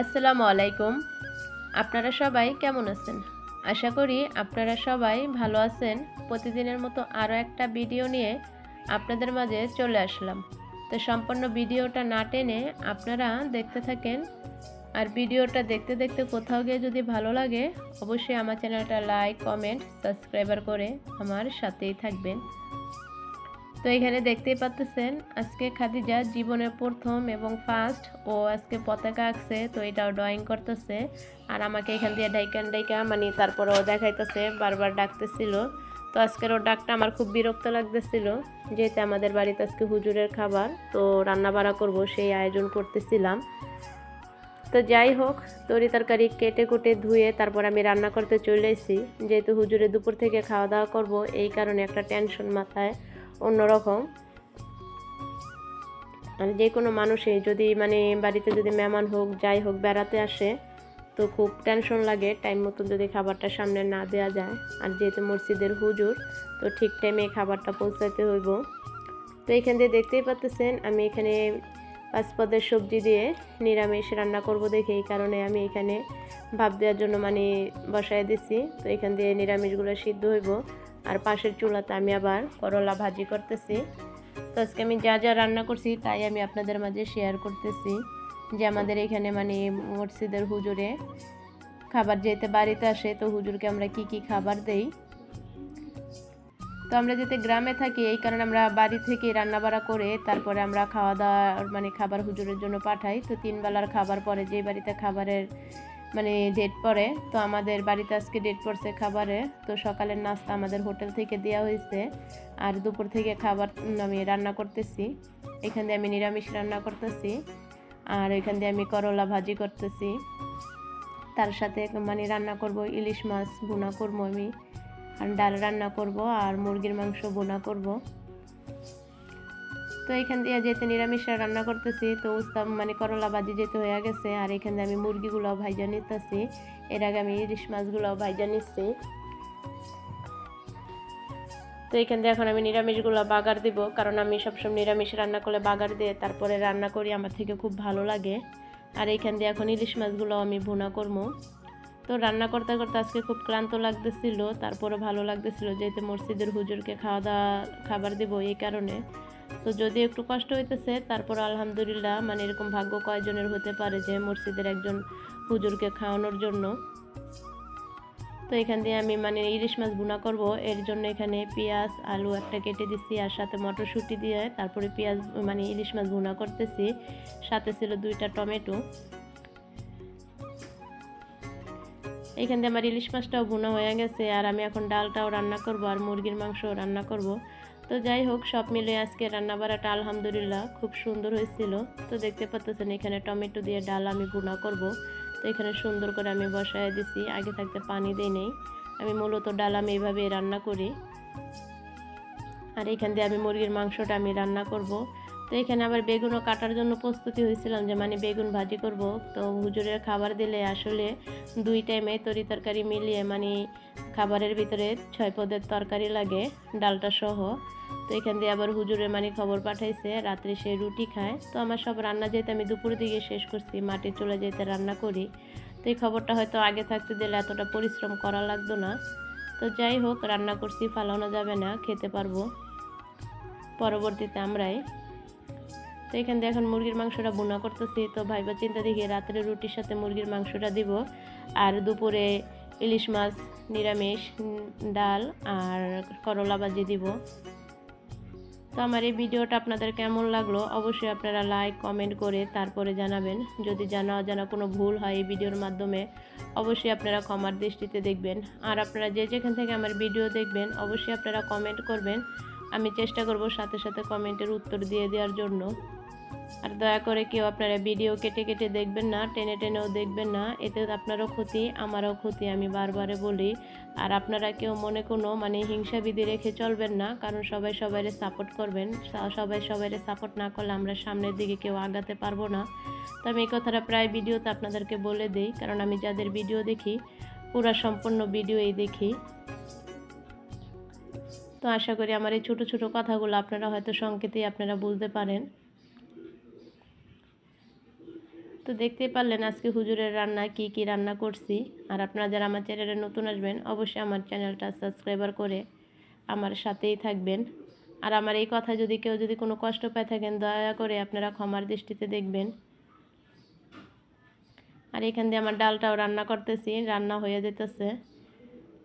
আসসালামু আলাইকুম। আপনারা সবাই কেমন আছেন? আশা করি আপনারা সবাই ভালো আছেন। প্রতিদিনের মতো আরও একটা ভিডিও নিয়ে আপনাদের মাঝে চলে আসলাম। তো সম্পূর্ণ ভিডিওটা না টেনে আপনারা দেখতে থাকেন। আর ভিডিওটা দেখতে দেখতে কোথাও গিয়ে যদি ভালো লাগে, অবশ্যই আমার চ্যানেলটা লাইক, কমেন্ট, সাবস্ক্রাইবার করে আমার সাথেই থাকবেন। তো এখানে দেখতেই পাচ্তেছেন, আজকে খাদিজা জীবনের প্রথম এবং ফার্স্ট ও আজকে পতাকা আঁকছে, তো এটাও ড্রয়িং করতেছে। আর আমাকে এখান দিয়ে ডাইকান ডাইকা মানে তারপরে ও দেখাইতেছে, বারবার ডাকতেছিল। তো আজকের ওর ডাকটা আমার খুব বিরক্ত লাগতেছিল, যেহেতু আমাদের বাড়িতে আজকে হুজুরের খাবার, তো রান্না বাড়া করব সেই আয়োজন করতেছিলাম। তো যাই হোক, তরি তরকারি কেটে কুটে ধুয়ে তারপর আমি রান্না করতে চলে এসেছি। যেহেতু হুজুরে দুপুর থেকে খাওয়া দাওয়া করব, এই কারণে একটা টেনশন মাথায়। অন্যরকম আর যে কোনো মানুষই যদি মানে বাড়িতে যদি মেহমান হোক, যাই হোক, বেড়াতে আসে, তো খুব টেনশন লাগে। টাইম মতন যদি খাবারটা সামনে না দেওয়া যায়। আর যেহেতু মসজিদের হুজুর, তো ঠিক টাইমে খাবারটা পৌঁছাতে হইব। তো এখান দিয়ে দেখতেই পাচ্তেছেন আমি এখানে পাঁচ পদের সবজি দিয়ে নিরামিষ রান্না করব দেখে এই কারণে আমি এখানে ভাব দেওয়ার জন্য মানে বসায় দিছি। তো এখান দিয়ে নিরামিষগুলো সিদ্ধ হইব। আর পাশের চুলাতে আমি আবার করলা ভাজি করতেছি। তো আজকে আমি যা যা রান্না করছি তাই আমি আপনাদের মাঝে শেয়ার করতেছি। যে আমাদের এখানে মানে মসজিদের হুজুরে খাবার যেতে বাড়িতে আসে, তো হুজুরকে আমরা কি কি খাবার দেই। তো আমরা যেতে গ্রামে থাকি, এই কারণে আমরা বাড়ি থেকে রান্না বাড়া করে তারপরে আমরা খাওয়া দাওয়া মানে খাবার হুজুরের জন্য পাঠাই। তো তিন বেলার খাবার পরে যে বাড়িতে খাবারের মানে ডেট পড়ে তো আমাদের বাড়িতে আজকে ডেট পড়ছে খাবারে, তো সকালের নাস্তা আমাদের হোটেল থেকে দেওয়া হয়েছে। আর দুপুর থেকে খাবার আমি রান্না করতেছি। এখান দিয়ে আমি নিরামিষ রান্না করতেছি। আর এখান দিয়ে আমি করলা ভাজি করতেছি। তার সাথে মানে রান্না করব ইলিশ মাছ, ভুনা করব আমি। আর ডাল রান্না করব আর মুরগির মাংস বোনা করব। তো এখান দিয়ে যেহেতু নিরামিষ রান্না করতেছি। তো উস্তাম মানে করলা ভাজি যেতে হয়ে গেছে আর এখান দিয়ে আমি মুরগিগুলো ভাইজা নিতেছি। এর আগে আমি ইলিশ মাছগুলো ভাইজা নিচ্ছি তো এখান দিয়ে এখন আমি নিরামিষগুলো বাগার দিব, কারণ আমি সবসময় নিরামিষ রান্না করলে বাগার দিয়ে তারপরে রান্না করি, আমার থেকে খুব ভালো লাগে। আর এইখান দিয়ে এখন ইলিশ মাছগুলো আমি ভুনা করব তো রান্না করতে করতে আজকে খুব ক্লান্ত লাগতেছিল তারপরে ভালো লাগতেছিল যেহেতু মসজিদের হুজুরকে খাওয়া দাওয়া, খাবার দেব এই কারণে। তো যদি একটু কষ্ট হইতেছে, তারপর আলহামদুলিল্লাহ মানে এরকম ভাগ্য কয়জনের হতে পারে যে মসজিদের একজন হুজুরকে খাওয়ানোর জন্য? তো এখান দিয়ে আমি মানে ইলিশ মাছ ভুনা করব। এর জন্য এখানে পেঁয়াজ, আলু একটা কেটে দিচ্ছি আর সাথে মটরশুঁটি দিয়ে তারপরে পেঁয়াজ মানে ইলিশ মাছ ভুনা করতেছি। সাথে ছিল দুইটা টমেটো। এখান দিয়ে আমার ইলিশ মাছটাও ভুনা হয়ে গেছে, আর আমি এখন ডালটাও রান্না করব, আর মুরগির মাংসও রান্না করব। তো যাই হোক, সব মিলে আজকে রান্না বাড়াটা আলহামদুলিল্লাহ খুব সুন্দর হয়েছিল। তো দেখতে পাচ্ছেন এখানে টমেটো দিয়ে ডাল আমি ভুনা করব। তো এখানে সুন্দর করে আমি বসায় দিছি, আগে থাকতে পানি দিই নেই। আমি মূলত ডাল আমি এইভাবেই রান্না করি। আর এখান দিয়ে আমি মুরগির মাংসটা আমি রান্না করব। তো এখানে আবার বেগুনও কাটার জন্য প্রস্তুতি হয়েছিলাম যে মানে বেগুন ভাজি করব। তো হুজুরের খাবার দিলে আসলে দুই টাইমে তরি তরকারি মিলিয়ে মানে খাবারের ভিতরে ছয় পদের তরকারি লাগে, ডালটা সহ। তো এখান দিয়ে আবার হুজুরের মানে খবর পাঠাইছে, রাত্রে সে রুটি খায়। তো আমার সব রান্না যেতে আমি দুপুর দিকে শেষ করছি, মাটির চলে যেতে রান্না করি, তো এই খবরটা হয়তো আগে থাকতে দিলে এতটা পরিশ্রম করা লাগতো না। তো যাই হোক, রান্না করছি, ফালানো যাবে না, খেতে পারব। পরবর্তীতে আমরাই তো এখান দিয়ে এখন মুরগির মাংসটা বোনা করতেছি। তো ভাইবা চিন্তা দেখি রাত্রে রুটির সাথে মুরগির মাংসটা দিব। আর দুপুরে ইলিশ মাছ, নিরামিষ ডাল আর করলা ভাজি দিব। তো আমার এই ভিডিওটা আপনাদের কেমন লাগল? অবশ্যই আপনারা লাইক কমেন্ট করে তারপরে জানাবেন। যদি জানা, অজানা কোনো ভুল হয় এই ভিডিওর মাধ্যমে, অবশ্যই আপনারা ক্ষমার দৃষ্টিতে দেখবেন। আর আপনারা যে যেখান থেকে আমার ভিডিও দেখবেন, অবশ্যই আপনারা কমেন্ট করবেন। আমি চেষ্টা করব সাথে সাথে কমেন্টের উত্তর দিয়ে দেওয়ার জন্য। আর দয়া করে কেউ আপনারা ভিডিও কেটে কেটে দেখবেন না, টেনে টেনেও দেখবেন না। এতে আপনারও ক্ষতি, আমারও ক্ষতি, আমি বারবারে বলি। আর আপনারা কেউ মনে কোনো মানে হিংসা বিধি রেখে চলবেন না, কারণ সবাই সবাইরে সাপোর্ট করবেন। সবাই সবাইরে সাপোর্ট না করলে আমরা সামনের দিকে কেউ আগাতে পারব না। তো আমি এই কথাটা প্রায় ভিডিওতে আপনাদেরকে বলে দিই, কারণ আমি যাদের ভিডিও দেখি, পুরা সম্পূর্ণ ভিডিওই দেখি। তো আশা করি আমার এই ছোটো ছোটো কথাগুলো আপনারা হয়তো সংকেতেই আপনারা বুঝতে পারেন। তো দেখতেই পারলেন আজকে হুজুরের রান্না কি কি রান্না করছি। আর আপনারা যারা আমার চ্যানেলে নতুন আসবেন, অবশ্যই আমার চ্যানেলটা সাবস্ক্রাইবার করে আমার সাথেই থাকবেন। আর আমার এই কথা যদি কেউ যদি কোনো কষ্ট পায় থাকেন, দয়া করে আপনারা ক্ষমার দৃষ্টিতে দেখবেন। আর এখান দিয়ে আমার ডালটাও রান্না করতেছি, রান্না হয়ে যেতেছে।